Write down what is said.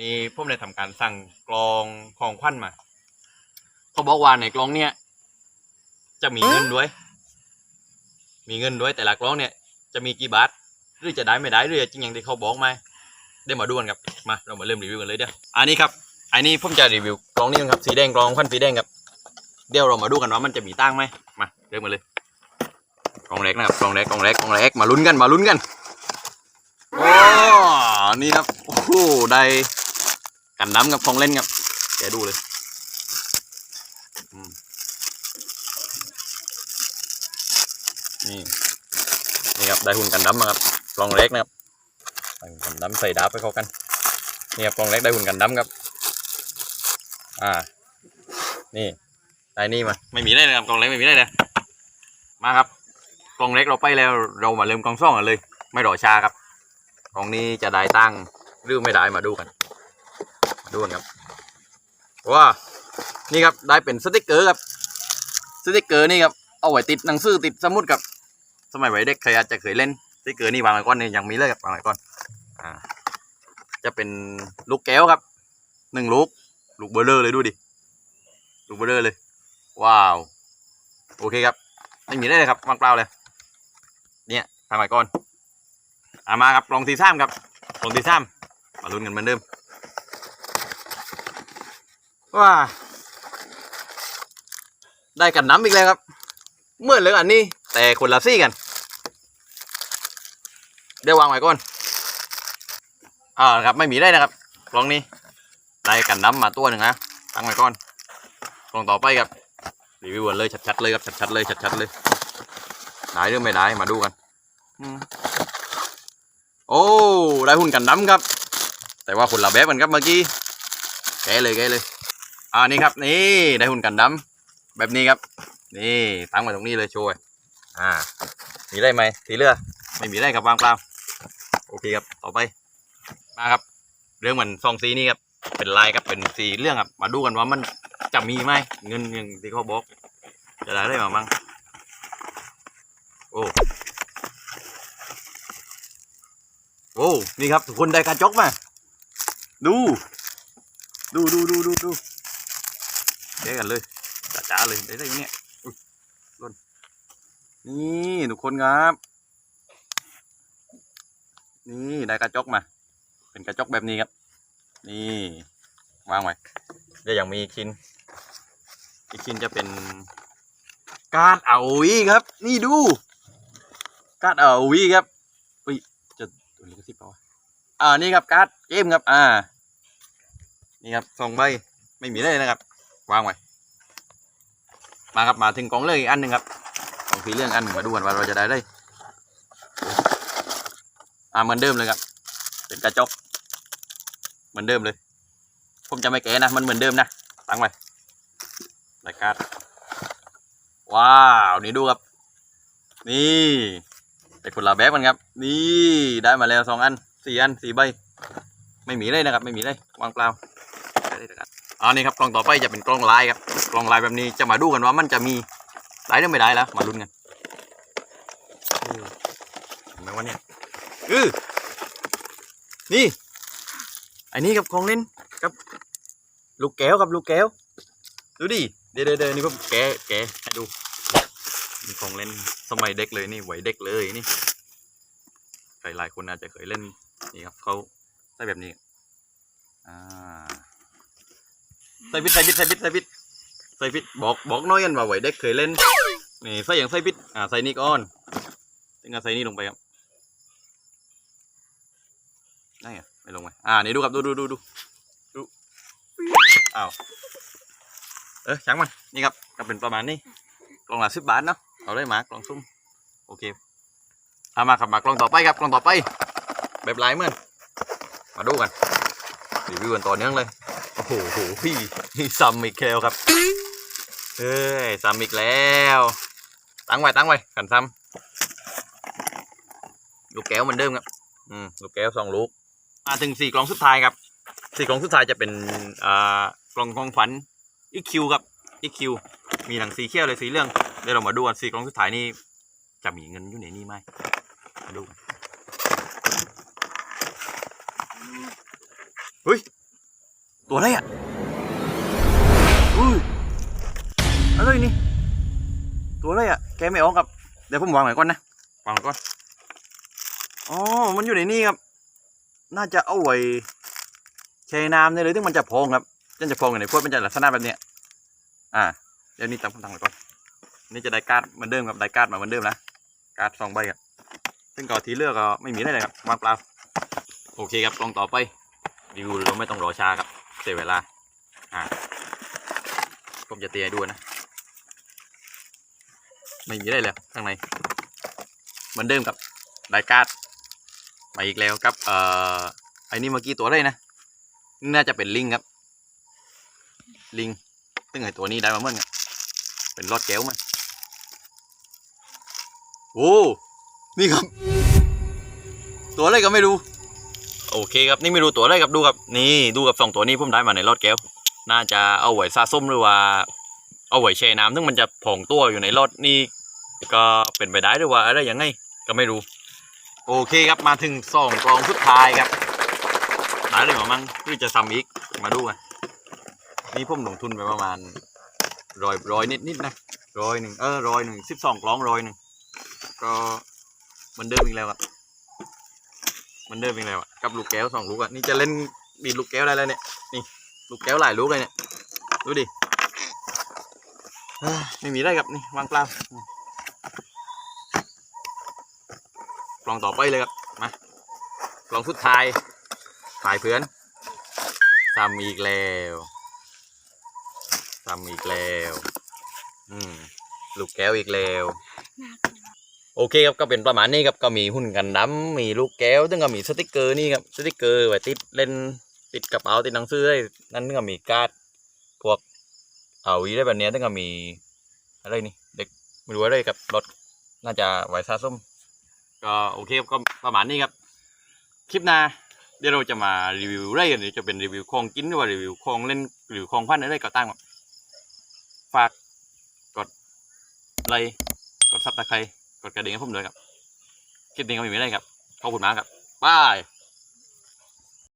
นี่ผมได้ทำการสั่งกลองของขวัญมา เขาบอกว่าในกลองเนี่ย จะมีเงินด้วย มีเงินด้วยแต่ละกลองเนี่ย จะมีกี่บาทหรือจะได้ไม่ได้หรือจริงอย่างที่เขาบอกไหมได้มาดูกันครับมาเรามาเริ่มรีวิวกันเลยเดี๋ยวอันนี้ครับอันนี้ผมจะรีวิวกลองนี้นะครับสีแดงกลองขวัญสีแดงครับเดี๋ยวเรามาดูกันว่ามันจะมีตั้งไหมมาเริ่มกันเลยกลองแรกนะครับกลองแรกกลองแรกกลองแรกมาลุ้นกันมาลุ้นกัน โอ้ นี่ครับ โอ้โหได้ กันน้ำกับของเล่นครับแกดูเลยนี่นี่ครับได้หุ่นกันน้ำมาครับกลองเล็กนะครับกันน้ำใส่ดาบไปเข้ากันนี่ครับกลองเล็กได้หุ่นกันน้ำครับ อ่า นี่ได้นี่มาไม่มีได้เลยครับกลองเล็กไม่มีได้เลยมาครับกลองเล็กเราไปแล้วเรามาเริ่มกลองซ่องกันเลย ไม่รอช้าครับกล่องนี้จะได้ตั้งหรือไม่ได้มาดูกัน ดูนครับว้านี่ครับได้เป็นสติกเกอร์ครับสติกเกอร์นี่ครับเอาไว้ติดหนังสือติดสมุดครับ สมัยวัยเด็กใครอาจจะเคยเล่นสติกเกอร์นี่วางไว้ก่อนนี่ยังมีเลยครับวางไว้ก่อนอ่าจะเป็นลูกแก้วครับหนึ่งลูกลูกเบลเลอร์เลยดูดิลูกเบลเลอร์เลย ว้าว โอเคครับไม่มีได้เลยครับวางเปล่าเลย เนี่ยทำไว้ก่อนอามาครับลองที่สามครับลองที่สามมาลุ้นกันเหมือนเดิม ว้าได้กันน้ำอีกแล้วครับ เมื่อนเลยอันนี้ แต่คนละซี่กัน เดี๋ยววางไว้ก่อนอ่าครับไม่มีได้นะครับกล่องนี้ ได้กันน้ำมาตัวหนึ่งนะตั้งไว้ก่อนกล่องต่อไปครับรีวิวกันเลยชัดๆเลยครับชัดๆเลยชัดๆเลยได้หรือไม่ได้มาดูกันอโอ้ได้หุ่นกันน้ำครับ แต่ว่าคนละแบบกันครับเมื่อกี้แกเลยแกเลย อ่านี่ครับ นี่ได้หุ่นกันน้ำแบบนี้ครับ นี่ตั้งไว้ตรงนี้เลยโชว์ไว้อ่า มีได้ไหมสีเลือ ไม่มีได้ครับวางเปล่าโอเคครับ ต่อไปมาครับ เรื่องเหมือนซองสีนี่ครับ เป็นลายครับ เป็นสีเรื่องครับ มาดูกันว่ามันจะมีไหมเงินอย่างที่เขาบอก จะได้ได้มาบ้างโอ้โอ้นี่ครับทุกคนได้กระจกมา ดู ดูดูดูดูดู แกะกันเลยจ้าเลยได้ได้เนี่ยล่นนี่ทุกคนครับ นี่ได้กระจกมา เป็นกระจกแบบนี้ครับ นี่วางไว้เดี๋ยวยังมีชิ้นอีกชิ้นจะเป็นการ์ดเอาวีครับ นี่ดู การ์ดเอาวีครับอุ้ยจะตัวนี้ก็สิบเปล่าวะอ่านี่ครับการ์ดเกมครับ อ่า นี่ครับสองใบไม่มีเลยนะครับ วางไว้ มาครับมาถึงกล่องเลยอีกอันหนึ่งครับกองสีเรื่องอันหนึ่งมาดูกันว่าเราจะได้ได้อ่าเหมือนเดิมเลยครับ เป็นกระจก เหมือนเดิมเลย ผมจะไม่แกะนะ มันเหมือนเดิมนะ ตั้งไว้รายการว้าว นี่ดูครับ นี่แต่คนละแบบกันครับ นี่ได้มาแล้วสองอันสี่อันสี่ใบ ไม่มีเลยนะครับ ไม่มีเลยวางเปล่าได้เลยนะครับ อ่านี่ครับกล่องต่อไปจะเป็นกล่องลายครับกล่องลายแบบนี้จะมาดูกันว่ามันจะมีได้หรือไม่ได้แล้วมาลุ้นกันเห็นไหมวะเนี่ยเออนี่อันนี้กับของเล่นกับ ลูกแก้วกับลูกแก้ว ดูดิเดี๋ยวเดี๋ยวเดนี่ผมแกะแกะให้ดูมีของเล่นสมัยเด็กเลยนี่ไหวเด็กเลยนี่ใครหลายคนอาจจะเคยเล่นนี่ครับเขาใส่แบบนี้อ่า ใส่บิดใส่บิดใส่บิดใส่บิดใส่บิดบอกบอกน้อยกันว่าไหวเด็กเคยเล่นนี่ใส่อย่างใส่บิดอ่าใส่นี่ก่อนถึงจะใส่นี่ลงไปครับได้อไม่ลงไปอ่านี่ดูครับดูดูดูดูดูอ้าวเออช่างมันนี่ครับก็เป็นประมาณนี้กล่องละสิบบาทเนาะเอาได้มากล่องซุ่มโอเคเอามาขับมากล่องต่อไปครับกล่องต่อไปแบบลายเหมือนมาดูกันรีวิวกันต่อเนื่องเลย โอ้โหพี่ซัมอีกแล้วครับเฮ้ยซัมอีกแล้ว ตั้งไว้ตั้งไว้กันซ้ำลูกแก้วเหมือนเดิมครับ อืมลูกแก้วสองลูก มาถึงสี่กล่องสุดท้ายครับ สี่กล่องสุดท้ายจะเป็นอ่ากล่องของฝันอีคิวครับอีคิวมีหนังสีเขียวเลยสีเหลืองเดี๋ยวเรามาดูกันสี่กล่องสุดท้ายนี่จะมีเงินอยู่ในนี้ไหมมาดูเฮ้ย ตัวอะไรอะอุ้ยอะไรนี่ ตัวอะไรอะ แกไม่ออกครับ เดี๋ยวผมวางไว้ก่อนนะ วางไว้ก่อน อ๋อ มันอยู่ในนี่ครับ น่าจะเอาไว้แช่น้ำเนี่ยเลยถึงมันจะพองครับมันจะพองอยู่ในขวดมันจะลักษณะแบบเนี้ย อ่า เดี๋ยวนี้ตั้งตั้งไว้ก่อน นี่จะได้การ์ดเหมือนเดิมครับ ได้การ์ดมาเหมือนเดิมนะ การ์ดสองใบครับซึ่งก่อนทีเลือกก็ไม่มีอะไรเลยครับวางเปล่า โอเคครับลองต่อไปรีวิวเราไม่ต้องรอช้าครับเสียเวลา อ่าผมจะเตียให้ดูนะ ไม่มีอะไรเลยข้างในเหมือนเดิมกับไดการ์ดมาอีกแล้วครับ เอ่อไอ้นี่เมื่อกี้ตัวอะไรนะ น่าจะเป็นลิงครับ ลิงซึ่งไอ้ตัวนี้ได้มาเมื่อไงเป็นรอดแก้วมันโอ้นี่ครับ ตัวอะไรก็ไม่รู้ โอเคครับนี่ไม่รู้ตัวอะไรครับดูครับนี่ดูกับสองตัวนี้ผมได้มาในรอดแก้ว น่าจะเอาไว้ซาส้มหรือว่า เอาไว้แช่น้ำซึ่งมันจะผองตัวอยู่ในรถนี่ก็เป็นไปได้หรือว่าอะไรยังไงก็ไม่รู้ โอเคครับมาถึงสองกลองสุดท้ายครับได้เลยหรอมั้งหรือจะซ้ำอีกมาดูกันนี่ผมลงทุนไปประมาณร้อยร้อยนิดนิดนะร้อยหนึ่งเออร้อยหนึ่งสิบสองกลองร้อยหนึ่งก็มือนเดิมอีกแล้วครับ มือนเดิมอีกแล้วอะกับลูกแก้วสองลูกอะนี่จะเล่นบีดลูกแก้วได้แล้วเนี่ยนี่ลูกแก้วหลายลูกเลยเนี่ยดูดิไม่มีได้ครับนี่วางเปล่าลองต่อไปเลยครับมาลองสุดท้ายถ่ายเพื่อนซ้ำอีกแล้วซ้ำอีกแล้ว อืมลูกแก้วอีกแล้ว โอเคครับก็เป็นประมาณนี้ครับก็มีหุ้นกันดำมีลูกแก้วซึ่งก็มีสติกเกอร์นี่ครับสติกเกอร์ไว้ติดเล่นติดกระเป๋าติดหนังสือได้นั่นก็มีการ์ดพวกเอาวีได้แบบนี้ซึ่งก็มีอะไรนี่เด็กไม่รู้อะไรกับรถน่าจะไวซ่าส้มก็โอเคครับก็ประมาณนี้ครับ คลิปหน้าเดี๋ยวเราจะมารีวิวอะไรกันเดี๋ยวจะเป็นรีวิวของกินหรือว่ารีวิวของเล่นหรือของพันอะไรก็ตามครับฝากกดไลค์กดซับตะไคร้ กดกระดิ่งให้ผมด้วยครับ คลิปนี้ก็ไม่ได้ครับ ขอบคุณมากครับบาย